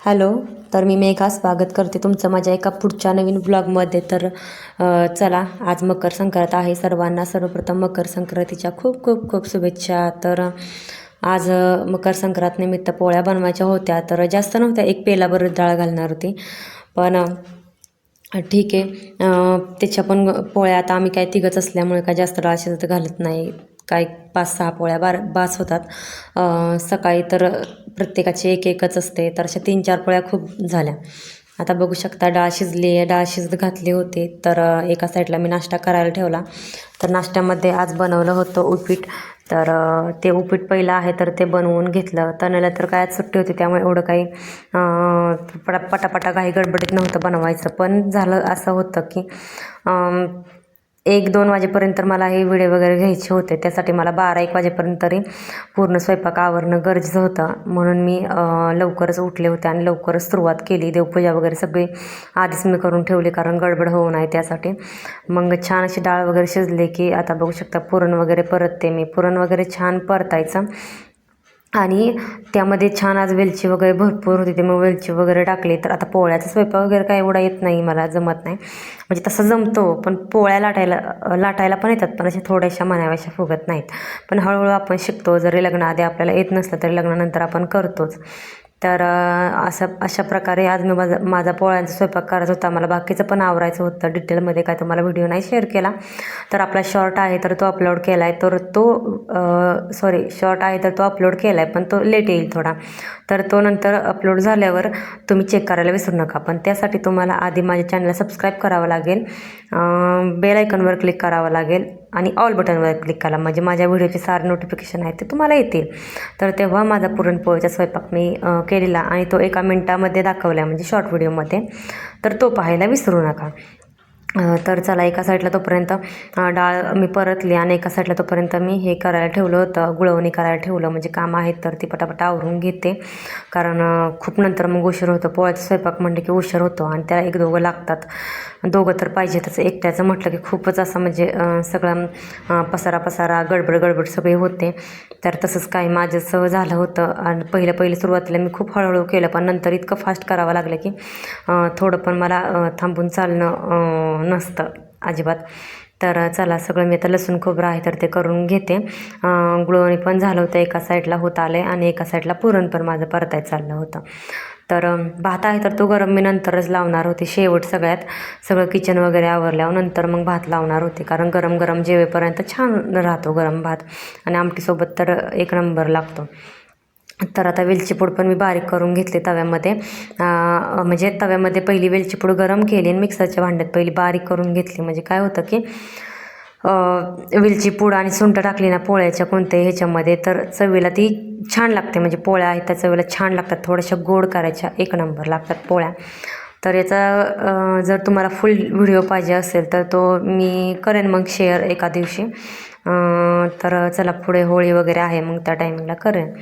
Hello तर मी मेघा स्वागत करते तुमचं माझ्या एका पुढच्या नवीन ब्लॉगमध्ये तर चला आज मकर संक्रांत आहे. सर्वांना सर्वप्रथम मकर संक्रांतीच्या खूप खूप खूप शुभेच्छा. तर आज मकर संक्रांत निमित्त पोळ्या बनवायच्या होत्या. तर जास्त नव्हत्या एक पेलाभर डाळ घालणार होती. पण ठीक आहे. त्याच्या पण पोळ्या आता आम्ही काय तिघच असल्यामुळे काय जास्त डाळ शिजत घालत नाही. काय पाच सहा पोळ्या बार बास होतात. सकाळी तर प्रत्येकाची एक एकच असते. तर अशा तीन चार पोळ्या खूप झाल्या. आता बघू शकता डाळ शिजली आहे. डाळ शिजत घातली होती. तर एका साईडला मी नाश्ता करायला ठेवला. तर नाश्त्यामध्ये आज बनवलं होतं उपीट. तर ते उपीट पहिलं आहे तर ते बनवून घेतलं. तनला तर काय सुट्टी होती. त्यामुळे एवढं काही पटा पटापटा काही गडबडीत नव्हतं बनवायचं. पण झालं असं होतं की एक दोन वाजेपर्यंत मला हे व्हिडिओ वगैरे घ्यायचे होते. त्यासाठी मला बारा एक वाजेपर्यंत तरी पूर्ण स्वयंपाक आवरणं गरजेचं होतं. म्हणून मी लवकरच उठले होते आणि लवकरच सुरुवात केली. देवपूजा वगैरे सगळी आधीच मी करून ठेवली कारण गडबड होऊ नये त्यासाठी. मग छान अशी डाळ वगैरे शिजले की आता बघू शकता पुरण वगैरे परतते मी. पुरण वगैरे छान परतायचं. आणि त्यामध्ये छान आज वेलची वगैरे भरपूर होती ते मग वेलची वगैरे टाकली. तर आता पोळ्याचा स्वयंपाक वगैरे काय एवढा येत नाही मला जमत नाही. म्हणजे तसं जमतो पण पोळ्या लाटायला लाटायला पण येतात पण अशा थोड्याशा म्हणाव्याशा फुगत नाहीत. पण हळूहळू आपण शिकतो जरी लग्नाआधी आपल्याला येत नसलं तरी लग्नानंतर आपण करतोच. तर असं अशा प्रकारे आज मी माझा माझा पोळ्यांचा स्वयंपाक करत होता. मला बाकीचं पण आवरायचं होतं. डिटेलमध्ये काय तुम्हाला व्हिडिओ नाही शेअर केला. तर आपला शॉर्ट आहे तर तो अपलोड केला आहे तर तो सॉरी शॉर्ट आहे तर तो अपलोड केला आहे पण तो लेट येईल थोडा. तर तो नंतर अपलोड झाल्यावर तुम्ही चेक करायला विसरू नका. पण त्यासाठी तुम्हाला आधी माझ्या चॅनलला सबस्क्राईब करावं लागेल. बेल आयकॉनवर क्लिक करावं लागेल. आणि ऑल बटनवर क्लिक करा. म्हणजे माझ्या व्हिडिओचे सारे नोटिफिकेशन आहेत ते तुम्हाला येतील. तर तेव्हा माझा पुरणपोळीचा स्वयंपाक मी केलेला आणि तो एका मिनटामध्ये दाखवला म्हणजे शॉर्ट व्हिडिओमध्ये तर तो पाहायला विसरू नका. तर चला एका साईडला तोपर्यंत डाळ मी परतली आणि एका साईडला तोपर्यंत मी हे करायला ठेवलं होतं. गुळवणी करायला ठेवलं. म्हणजे काम आहेत तर ती पटापट आवरून घेते. कारण खूप नंतर मग उशीर होतो. पोळ्याचा स्वयंपाक म्हणलं की उशीर होतो आणि त्याला एक दोघं लागतात. दोघं तर पाहिजे. तसं एकट्याचं म्हटलं की खूपच असं म्हणजे सगळं पसारा पसारा गडबड गडबड सगळी होते. तर तसंच काही माझं झालं होतं. आणि पहिलं पहिलं सुरुवातीला मी खूप हळूहळू केलं. पण नंतर इतकं फास्ट करावं लागलं की थोडं पण मला थांबून चालणं नसतं अजिबात. तर चला सगळं मी आता लसूण खोबरं आहे तर ते करून घेते. गुळवणी पण झालं होतं एका साईडला होत आलं आहे आणि एका साईडला पुरण पण माझं परताय चाललं होतं. तर भात आहे तर तो गरम मी नंतरच लावणार होते शेवट सगळ्यात. सगळं किचन वगैरे आवरल्यावर नंतर मग भात लावणार होते कारण गरम गरम जेवेपर्यंत छान राहतो गरम भात. आणि आमटीसोबत तर एक नंबर लागतो. तर आता वेलची पूड पण मी बारीक करून घेतली तव्यामध्ये. म्हणजे तव्यामध्ये पहिली वेलची पूड गरम केली आणि मिक्सरच्या भांड्यात पहिली बारीक करून घेतली. म्हणजे काय होतं की वेलचीपूड वेलची पूड आणि सुंठ टाकली ना पोळ्याच्या कोणत्याही ह्याच्यामध्ये तर चवीला ती छान लागते. म्हणजे पोळ्या आहेत त्या चवीला छान लागतात. थोड्याशा गोड करायच्या एक नंबर लागतात पोळ्या. तर याचा जर तुम्हाला फुल व्हिडिओ पाहिजे असेल तर तो मी करेन मग शेअर एका दिवशी. तर चला पुढे होळी वगैरे आहे मग त्या टायमिंगला करेन.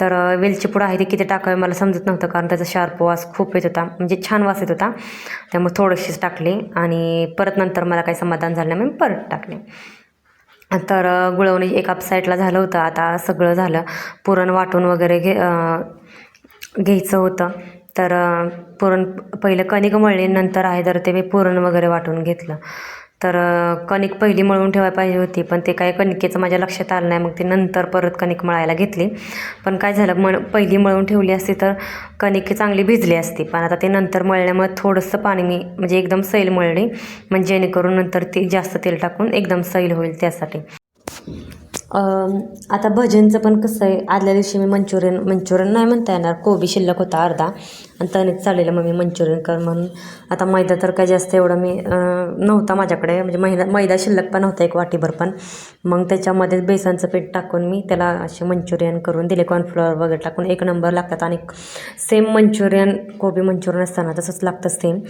तर वेलची पूड आहे ती किती टाकावे मला समजत नव्हतं कारण त्याचा शार्प वास खूप येत होता. म्हणजे छान वास येत होता. त्यामुळे थोडीशीच टाकली आणि परत नंतर मला काही समाधान झालं नाही मी परत टाकले. तर गुळवणी एका साईडला झालं होतं. आता सगळं झालं. पुरण वाटून वगैरे घे घ्यायचं होतं. तर पुरण पहिलं कणिक मळली नंतर आहे तर ते मी पुरण वगैरे वाटून घेतलं. तर कणिक पहिली मळून ठेवायला पाहिजे होती पण ते काय कणिकेचं माझ्या लक्षात आलं नाही. मग ते नंतर परत कणिक मळायला घेतली. पण काय झालं मळ पहिली मळून ठेवली असती तर कणिक चांगली भिजली असती. पण आता ते नंतर मळल्यामुळे थोडंसं पाणी मी म्हणजे एकदम सैल मळली. म्हणजे जेणेकरून नंतर ती जास्त तेल टाकून एकदम सैल होईल त्यासाठी. आता भजनचं पण कसं आहे आदल्या दिवशी मी मंचुरियन मंचुरियन नाही म्हणता येणार कोबी शिल्लक होता अर्धा आणि त्यानेच चाललेलं मग मी मंचुरियन कर म्हणून. आता मैदा तर काय जास्त एवढं मी नव्हता माझ्याकडे म्हणजे मैदा मैदा शिल्लक पण नव्हता एक वाटीभर पण. मग त्याच्यामध्ये बेसनचं पीठ टाकून मी त्याला असे मंचुरियन करून दिले कॉर्नफ्लॉवर वगैरे टाकून. एक नंबर लागतात आणि सेम मंचुरियन कोबी मंचुरियन असताना तसंच लागतं सेम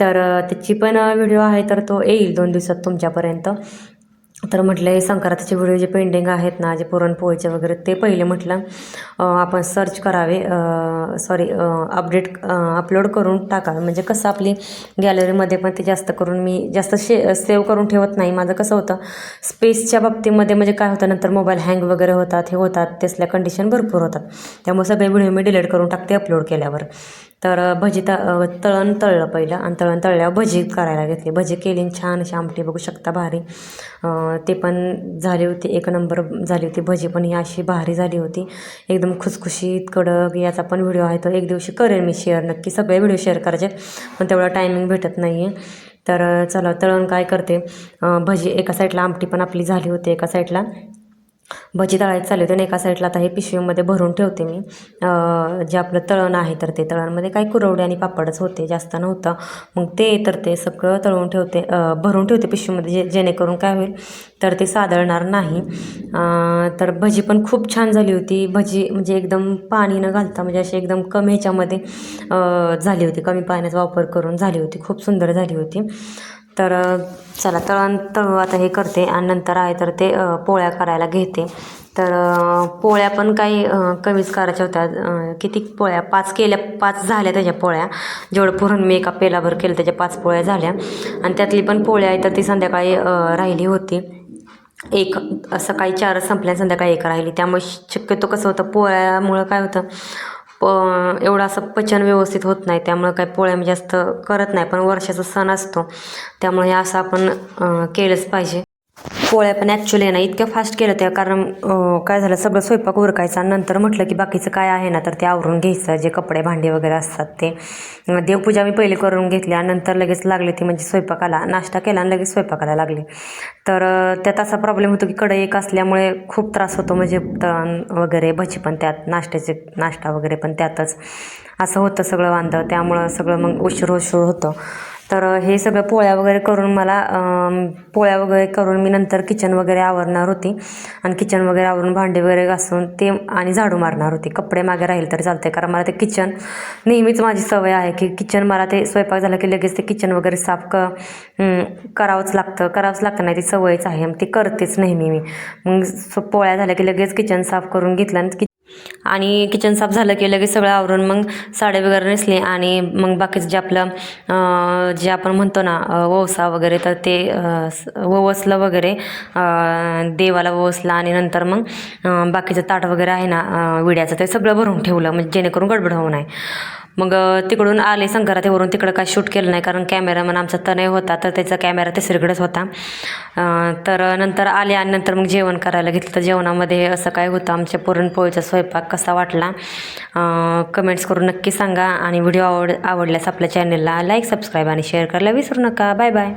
तर त्याची पण व्हिडिओ आहे तर तो येईल दोन दिवसात तुमच्यापर्यंत. तर म्हटलं हे संक्रांतीचे व्हिडिओ जे पेंडिंग आहेत ना जे पुरणपोळीचे वगैरे ते पहिले म्हटलं आपण सर्च करावे सॉरी अपडेट अपलोड करून टाकावे. म्हणजे कसं आपली गॅलरीमध्ये पण ते जास्त करून मी जास्त शे सेव्ह करून ठेवत नाही. माझं कसं होतं स्पेसच्या बाबतीमध्ये म्हणजे काय होतं नंतर मोबाईल हँग वगैरे होतात हे होतात तसल्या कंडिशन भरपूर होतात. त्यामुळे सगळे व्हिडिओ मी डिलीट करून टाकते अपलोड केल्यावर. तर भजी त तळण तळलं पहिलं आणि तळण तळल्यावर भजी करायला घेतली. भजी केली आणि छान अशी आमटी बघू शकता भारी. ते पण झाली होती एक नंबर झाली होती भजी पण. ही अशी भारी झाली होती. एकदम खुसखुशीत कडक याचा पण व्हिडिओ आहे तो. एक दिवशी करेन मी शेअर. नक्की सगळे व्हिडिओ शेअर करायचे पण तेवढा टायमिंग भेटत नाही आहे तर चला तळण काय करते? भजी एका साईडला आमटी पण आपली झाली होती एका साईडला. भजी तळायला चालू होते आणि एका साईडला आता हे पिशवीमध्ये भरून ठेवते मी. जे आपलं तळण आहे तर ते तळणमध्ये काही कुरवडे आणि पापडच होते जास्त नव्हतं. मग ते तर ते सगळं तळून ठेवते भरून ठेवते पिशवीमध्ये जे जेणेकरून काय होईल तर ते सादळणार नाही. तर भजी पण खूप छान झाली होती. भजी म्हणजे एकदम पाणी न घालता म्हणजे अशी एकदम कमी ह्याच्यामध्ये झाली होती. कमी पाण्याचा वापर करून झाली होती. खूप सुंदर झाली होती. तर चला तळण तळू आता हे करते आणि नंतर आहे तर ते पोळ्या करायला घेते. तर पोळ्या पण काही कमीच करायच्या होत्या. किती पोळ्या? पाच केल्या पाच झाल्या त्याच्या पोळ्या. जेवढं पुरण मी एका पेलाभर केलं त्याच्या पाच पोळ्या झाल्या. आणि त्यातली पण पोळ्या आहे तर ती संध्याकाळी राहिली होती. एक सकाळी चार संपल्या संध्याकाळी एक राहिली. त्यामुळे शक्यतो कसं होतं पोळ्यामुळं काय होतं प एवढं असं पचन व्यवस्थित होत नाही त्यामुळं काय पोळ्या मी जास्त करत नाही पण वर्षाचा सण असतो. त्यामुळे हे असं आपण केलंच पाहिजे. पोळ्या पण ॲक्च्युली ना इतक्या फास्ट केलं त्या. कारण काय झालं सगळं स्वयंपाक उरकायचा. नंतर म्हटलं की बाकीचं काय आहे ना तर ते आवरून घ्यायचं. जे कपडे भांडे वगैरे असतात ते. देवपूजा मी पहिले करून घेतली आणि नंतर लगेच लागले ती म्हणजे स्वयंपाकाला. नाश्ता केला आणि लगेच स्वयंपाकाला लागले. तर त्यात असा प्रॉब्लेम होतो की कडे एक असल्यामुळे खूप त्रास होतो. म्हणजे तळण वगैरे भजी पण त्यात नाश्त्याचे नाश्ता वगैरे पण त्यातच. असं होतं सगळं वांदं. त्यामुळं सगळं मग उशीर उशीर होतं. तर हे सगळं पोळ्या वगैरे करून मला पोळ्या वगैरे करून मी नंतर किचन वगैरे आवरणार होती. आणि किचन वगैरे आवरून भांडे वगैरे घासून ते आणि झाडू मारणार होती. कपडे मागे राहील तर चालते कारण मला ते किचन नेहमीच माझी सवय आहे की किचन मला ते स्वयंपाक झाला की लगेच ते किचन वगैरे साफ क करावंच लागतं. करावंच लागतं नाही ती सवयच आहे. ती करतेच नेहमी मी. मग पोळ्या झाल्या की लगेच किचन साफ करून घेतलं आणि कि आणि किचन साफ झालं की लगेच सगळं आवरून मग साडे वगैरे नेसले आणि मग बाकीचं जे आपलं जे आपण म्हणतो ना अं, ववसा वगैरे तर ते ववसलं वगैरे देवाला ववसलं आणि नंतर मग बाकीचं ताट वगैरे आहे ना विड्याचं ते सगळं भरून ठेवलं म्हणजे जेणेकरून गडबड होऊ नये. मग तिकडून आले संक्रांतीवरून तिकडं काय शूट केलं नाही कारण कॅमेरामन आमचा तनय होता तर त्याचा कॅमेरा तिसरीकडेच होता. तर नंतर आले आणि नंतर मग जेवण करायला घेतलं. तर जेवणामध्ये असं काय होतं आमच्या पुरणपोळीचा स्वयंपाक कसा वाटला कमेंट्स करून नक्की सांगा. आणि व्हिडिओ आवड आवडल्यास आपल्या चॅनलला लाईक सबस्क्राईब आणि शेअर करायला विसरू नका. Bye bye